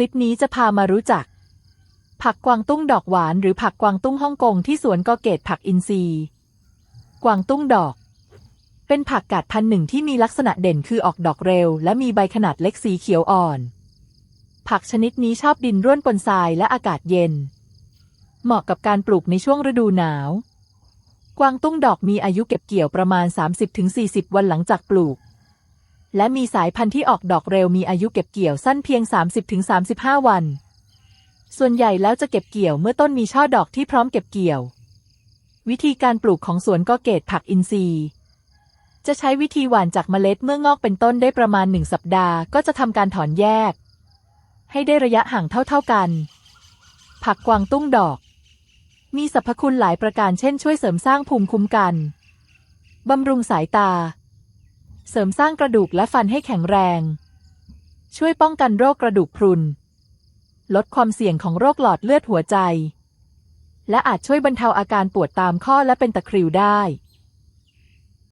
ลิปนี้จะพามารู้จัก ผักกวางตุ้งดอกหวานหรือผักกวางตุ้งฮ่องกงที่สวนกอเกตผักอินทรีย์ กวางตุ้งดอก เป็นผักกาดพันธุ์หนึ่งที่มีลักษณะเด่นคือออกดอกเร็ว และมีใบขนาดเล็กสีเขียวอ่อน ผักชนิดนี้ชอบดินร่วนปนทรายและอากาศเย็น เหมาะกับการปลูกในช่วงฤดูหนาว กวางตุ้งดอกมีอายุเก็บเกี่ยวประมาณ 30-40 วันหลังจากปลูก และมีสายพันธุ์ที่ออกดอกเร็วมีอายุเก็บเกี่ยวสั้นเพียง 30-35 วัน ส่วนใหญ่แล้วจะเก็บเกี่ยวเมื่อต้นมีช่อดอกที่พร้อมเก็บเกี่ยว วิธีการปลูกของสวนก็เกตผักอินทรีย์ จะใช้วิธีหว่านจากเมล็ดเมื่องอกเป็นต้นได้ประมาณหนึ่งสัปดาห์ก็จะทำการถอนแยก ให้ได้ระยะห่างเท่าๆกัน ผักกวางตุ้งดอก มีสรรพคุณหลายประการเช่นช่วยเสริมสร้างภูมิคุ้มกันบำรุงสายตา เสริมสร้างกระดูกและฟันให้แข็งแรง ช่วยป้องกันโรคกระดูกพรุน ลดความเสี่ยงของโรคหลอดเลือดหัวใจ และอาจช่วยบรรเทาอาการปวดตามข้อและเป็นตะคริวได้